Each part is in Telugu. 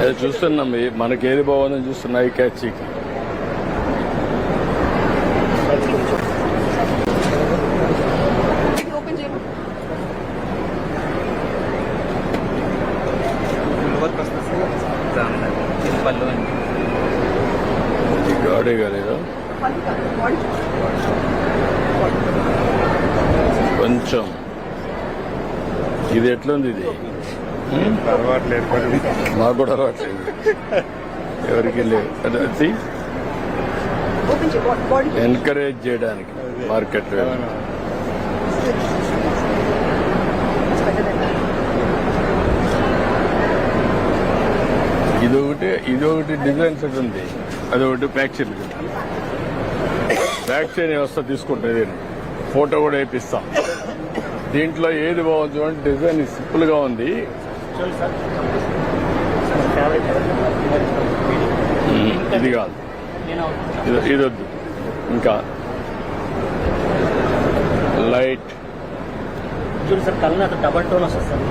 అది చూస్తున్నాం మనకి ఏది బాగుందని చూస్తున్నా ఈ క్యాచ్ ఇది ఓపెన్ చేయమా వర్క్ వస్తుంది సార్ ఇది పళ్ళు అండి గాడే కాలేదు పళ్ళు కాదు, బాడీ కొంచెం ఇది ఎట్లుంది ఇది? అలవాట్లేదు మాకు కూడా రావట్లేదు ఎవరికి లేవు. అది- ఎంకరేజ్ చేయడానికి మార్కెట్ ఇది ఒకటి ఇది ఒకటి డిజైన్ సెట్ ఉంది. అది ఒకటి ప్యాక్ చేయని వ్యవస్థ తీసుకుంటుంది ఫోటో కూడా వేపిస్తాం. దీంట్లో ఏది బాగుంది చూడండి డిజైన్ సింపుల్గా ఉంది ఇది కాదు. ఇది ఇది వద్దు. ఇంకా లైట్. చూడు సార్ కళ్ళు డబల్ టోన్ వస్తుంది సార్.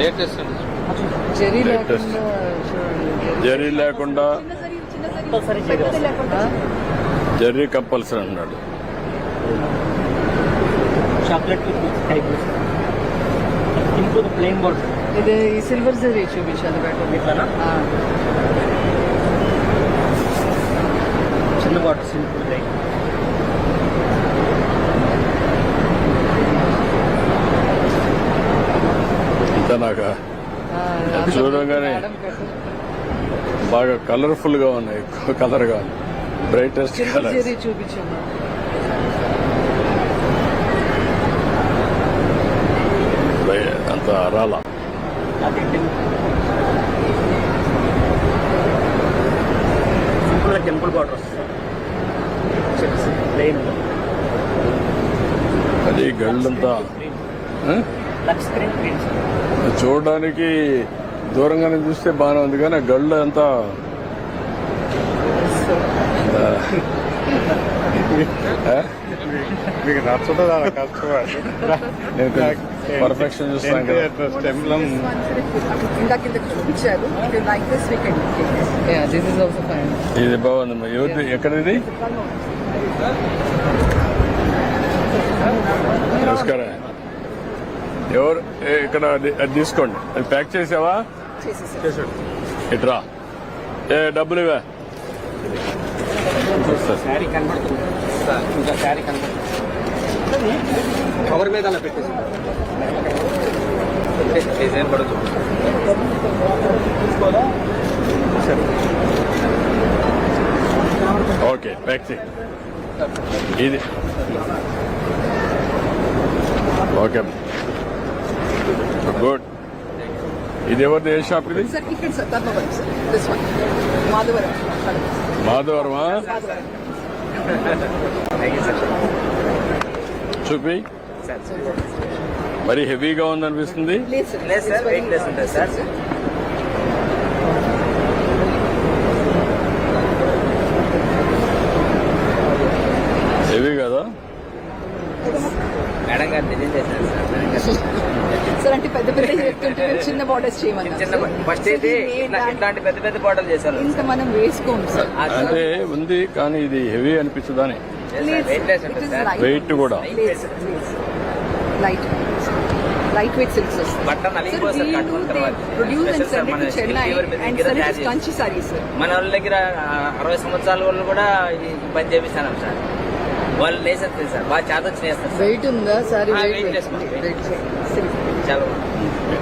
లేటెస్ట్ జెరీ. లేకుండా జరీ లేకుండా చిన్న జరీ చిన్న జరీ. కంపల్సరీ జరీ పెద్దది వస్తుంది. లేకుండా జరీ కంపల్సరీ అన్నాడు చాక్లెట్ టైప్ ఇంకో ప్లెయిన్ బోర్డ్ ఇది ఈ సిల్వర్ జరీ చూపించాలి బెటర్ ఇట్లానా? చిన్న బాటిల్ సింపుల్ రైట్ ఇంత నాకు చూడంగానే బాగా కలర్ఫుల్గా ఉన్నాయి కలర్గా బ్రైటెస్ట్ సిల్వర్ కలర్ జరీ చూపించాము అంత రాలా. అది సింపుల్ టెంపుల్ బార్డర్ వస్తుంది ప్లెయిన్ అది గళ్ళంతా చూడడానికి దూరంగానే చూస్తే బాగానే ఉంది కానీ గళ్ళు అంతా. ఆ? మీకు నచ్చదు అలా కష్టపడి నేను పర్ఫెక్షన్ చూస్తాను కదా. స్టెమ్లం ఇందాక కింద చూపించారు. Like this we can yeah this is also fine ఇది బాగుందమ్మా ఎవరిది? ఎక్కడిది? నమస్కారం. ఎవరు? ఏ, ఇక్కడ అది తీసుకోండి. అది ప్యాక్ చేసావా? ఇట్రా ఏ డబ్బులు ఇవే ఇంకా శారీ కనబడుతుంది కవర్ మీద అలా పెట్టేసి. డిజైన్ చూడండి ఓకే చేయి ఇది. ఓకే. గుడ్. ఇది ఎవరిది? ఏ షాప్ ఇది? మాధవరం మాధవరమా మాధవరం చూపి. మరి హెవీగా ఉందనిపిస్తుంది లేదు సార్ లేదు సార్, weight less ఉంటుంది సార్. హెవీ కదా మేడం గారు డిజైన్ చేశారు సార్ మేడం గారు. అంటే పెద్ద పెద్ద చెప్తుంటే చిన్న బార్డర్స్ చిన్న ఫస్ట్ అయితే పెద్ద పెద్ద బాటలు చేశారు. ఇంకా మనం వేసుకోము సార్. అంటే ఉంది కానీ ఇది హెవీ సార్. వెయిట్ కూడా. Light light weight silks Kanchi sari sir మన వాళ్ళ దగ్గర అరవై సంవత్సరాల వాళ్ళు కూడా పని చేపిస్తాను సార్ వాళ్ళు లేసేస్తారు సార్ బాగా చేత వచ్చి నేస్తారు సార్ వెయిట్ ఉందా? సారీ వెయిట్ weight less ఉంది, weight వెయిట్ చాలా ఎ-